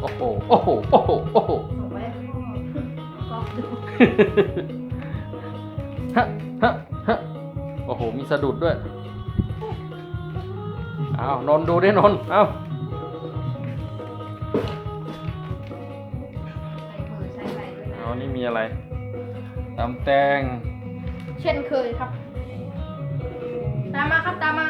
โอ้โห โอ้โห โอ้โห โอ้โหฮะฮะฮะโอ้โห มีสะดุดด้วยเอ้าวนนดูดินนเอ้าเอานี่มีอะไรตำแตงเช่นเคยครับามมาครับตามมา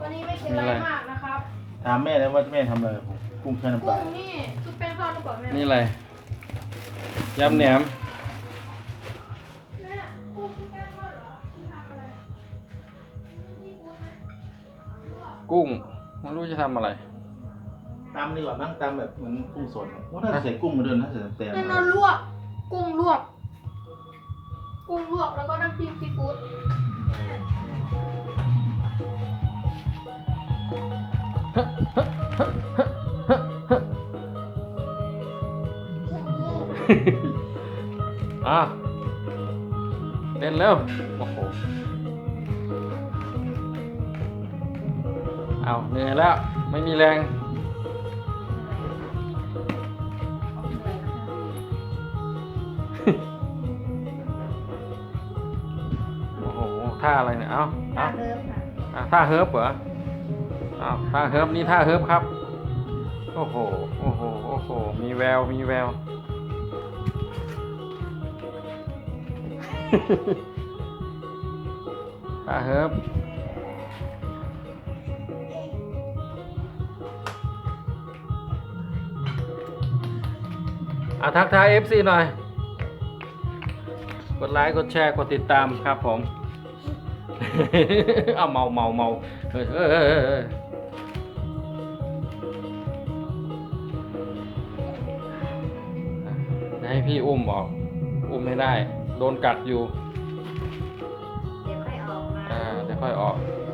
วันนี้ไม่กินอะไรมากนะครับถามแม่แล้วว่าแม่ทำอะไรผมกุ้งแช่น้ำปกุ้ลางนี่ชุบแป้งทอดหรือเปล่าแม่นี่อะไรยำแหนมแม่กุ้งชุบแป้งทอดเหรอที่ทำอะไรนี่กุ้งไหมกุ้งไม่รู้จะทำอะไร ตำดีกว่าบ้างตำแบบเหมือนกุ้งสดว่าถ้าใส่กุ้งมาด้วยนะใส่แตงแน่นอนลวก กุ้งลวก กุ้งลวกแล้วก็น้ำจิ้มซีฟู้ดอะเต้นเร็วโอ้โหเอาเหนื่อยแล้ว ไม่มีแรง ท่าอะไรเนี่ย เอาตาเอาเริ่มค่ะอะท่าเฮิร์บเหรอเอาท่าเฮิร์บนี่ท่าเฮิร์บครับ โอ้โห โอ้โห โอ้โห มีแวว มีแวว ท่าเฮิร์บอะทักทาย FC หน่อย กดไลค์ กดแชร์ กดติดตามครับผม เอาเมาเมาเมาเฮ้ยเฮ้ยเฮ้ยเฮ้ยให้พี่อุ้มออกอุ้มไม่ได้ โดนกัดอยู่ เดี๋ยวค่อยออกมาอ่าเดี๋ยวค่อยออกเ